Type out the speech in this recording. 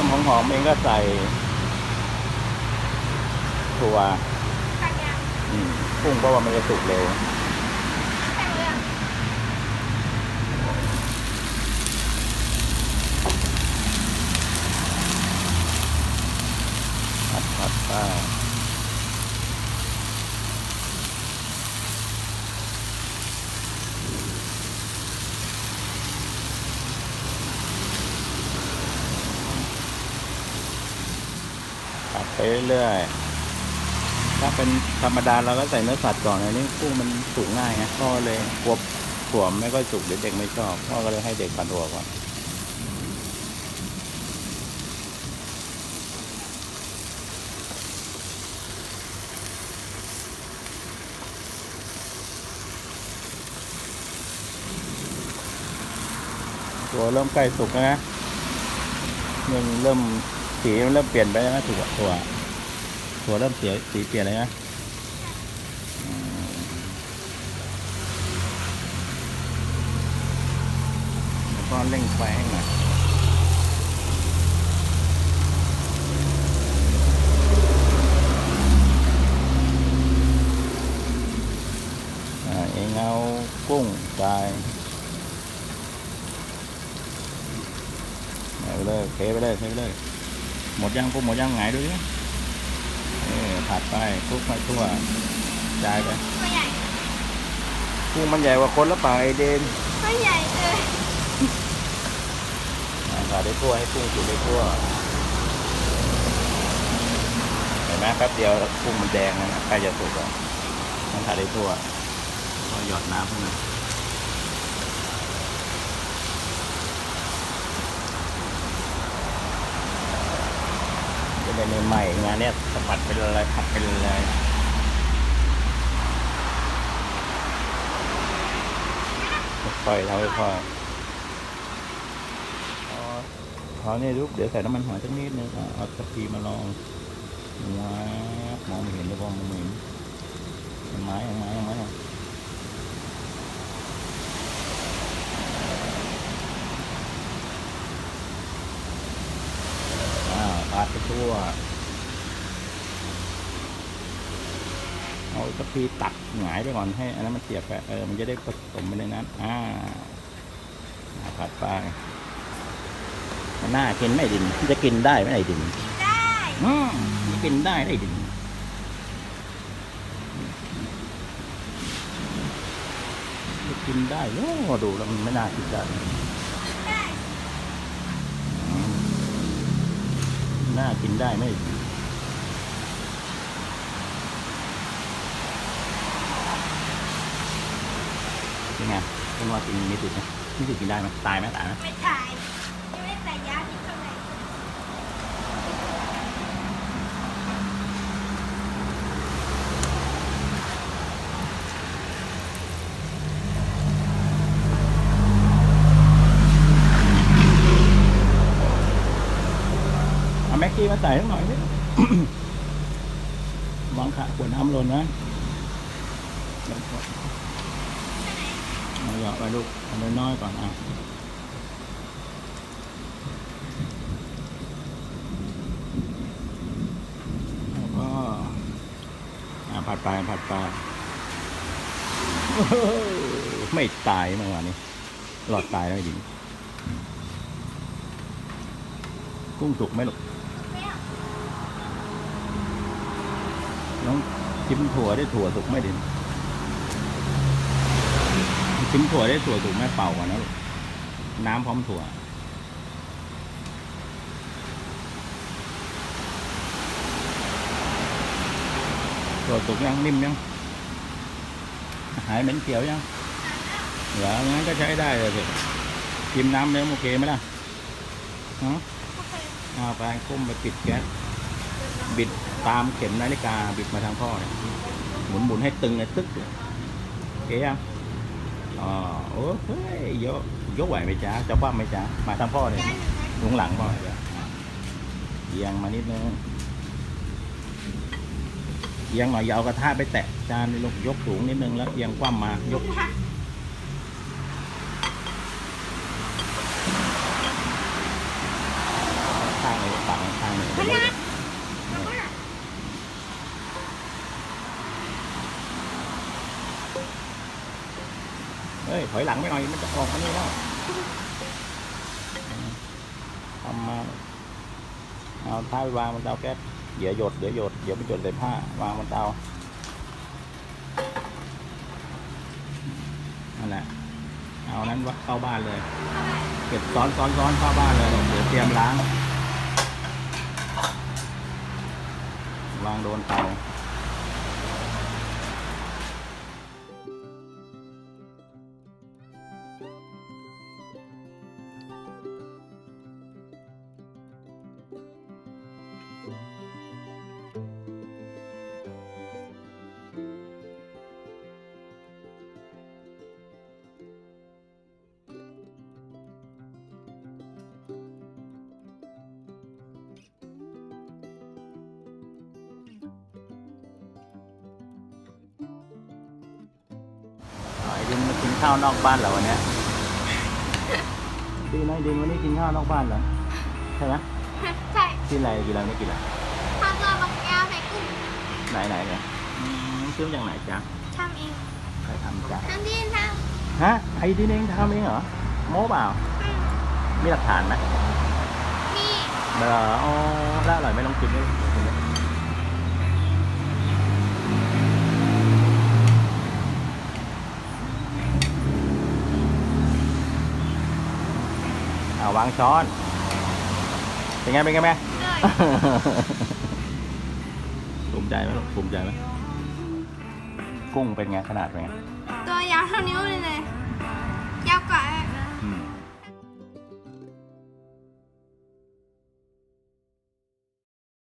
อมเองก็ใส่ถั่วผักยังอืมกุ้งเพราะว่ามันจะสุกเร็ว แข็งเลยอะ ผัดผัดไปผัดไป เรื่อยๆถ้าเป็นธรรมดาเราก็ใส่เนื้อสัตว์ก่อนอันนี้กุ้งมันสุกง่ายไงพ่อเลยกลัวถั่วไม่ค่อยสุกเด็กไม่ชอบพ่อก็เลยให้เด็กผัดถั่วก่อนตัวเริ่มใกล้สุกแล้วนะยังเริ่ม สีมันเริ่มเปลี่ยนไปแล้วนะถั่วถั่วถั่วเริ่มเสียสีเปลี่ยนเลยนะแล้วก็เร่งไฟให้หน่อยอ่าเองเอากุ้งใส่เอาไปเลยเทไปเลยเทไปเลย หมดยังพวกหมดยังไงดูดิเออผัดไปคลุกไปทั่วจ่ายไปตัวใหญ่กุ้งมันใหญ่กว่าคนแล้วเปล่าไอเดนตัวใหญ่เลยอ่าผัดได้ทั่วให้กุ้งสุกได้ทั่วเห็นไหมแป๊บเดียวกุ้งมันแดงแล้วนะใกล้จะสุกแล้วมันผัดได้ทั่วก็หยอดน้ำเข้ามาจะได้ไม่งานเนี้ยสะบัดไปเลยผัดไปเลยค่อยๆทำค่อยๆพอเนี่ยลูกเดี๋ยวใส่น้ำมันหอยสักนิดนึงเอากะทิมาลองว้ามองไม่เห็นเลยพอมองไม่เห็นเห็นไม้ไม้ไม้อะอ้าวผัด ไปทั่ว เอากะทิตักหงายได้ก่อนให้ อันนั้นมันเสียบไปเออ มันจะได้ผสมไปในนั้น อ่าผัดไปมันน่ากินไม่ดินจะกินได้ไหมไอ้ดินกินได้อืมมันกินได้ได้ดินกินได้โอ้ดูแล้วมันไม่น่ากินได้ อืม น่ากินได้ไหมเป็นไงเป็นว่ากินมีสิทธิ์ไหมมีสิทธิ์กินได้ไหมตายไหมตายไหมไม่ตายยังไม่ใส่ยาพิษตรงไหนีมาใส่สักหน่อยสิดวางขาขวดน้ำลนนะเอาหยอดไปลูกเอาน้อยๆก่อนอะแล้วก็อะผัดไปผัดไปไม่ตายเมื่อวานนี้หลอดตายแล้วไอ้ดิกุ้งสุกไหมลูก ไม่เอา น้องชิมถั่วได้ถั่วสุกไหมดินชิมถั่วได้ถั่วสุกไหมเป่าก่อนนะลูกน้ำพร้อมถั่วถั่วสุกยังนิ่มยังหายเหม็นเขียวยังเหรองั้นก็ใช้ได้เลยสิชิมน้ำแล้วโอเคไหมล่ะฮะโอเอาไปก้มไปปิดแก๊สบิด ตามเข็มนาฬิกาบิดมาทางพ่อเนี่ยหมุนหมุนให้ตึงเลยตึ๊กเลยโอเคยังอ๋อโอ้เฮ้ยยกยกไหวไหมจ๊ะจะคว่ำไหมจ๊ะมาทางพ่อเนึ่งนะหลงหลังพ่อเลยจ้ะเอียงมานิดนึงเอียงหน่อยอย่าเอากระทะไปแตะจานนี่ลูกยกสูงนิดนึงแล้วเอียงคว่ำมายก ค่ะ ข้างเลยฝั่ง เฮ้ยถอยหลังไปหน่อยมันจะออกมานี่แล้วทำมาเอาท้ายไปวางบนเตาแก๊สเดี๋ยวหยดเดี๋ยวหยดเดี๋ยวไปหยดใส่ผ้าวางบนเตานั่นแหละเอานั้นวัดเข้าบ้านเลย เก็บซ้อนซ้อนซ้อนเข้าบ้านเลยเดี๋ยวเตรียมล้างวางโดนเตา ข้าวนอกบ้านเหรอวันเนี้ยดีนะไอ้ดินวันนี้กินข้าวนอกบ้านเหรอใช่ไหมใช่กินอะไรกินอะไรไม่กินอะไรทำตัวบักแก้วใส่กุ้งไหนไหนเนี่ยอืมซื้อมาจากไหนจ๊ะทำเองใครทำจ๊ะทำดินทฮะไอ้ดินเองทำเองเหรอโม้เปล่าำอืมมีหลักฐานไหมนี่เอออ๋อแล้วอร่อยไหม่ลองกินด้วย วางช้อน เป็นไง เป็นไงแม่ ภูมิใจไหมภูมิใจไหมกุ้งเป็นไงขนาดเป็นไงตัวยาวเท่านิ้วเลยเลยยาวกว่า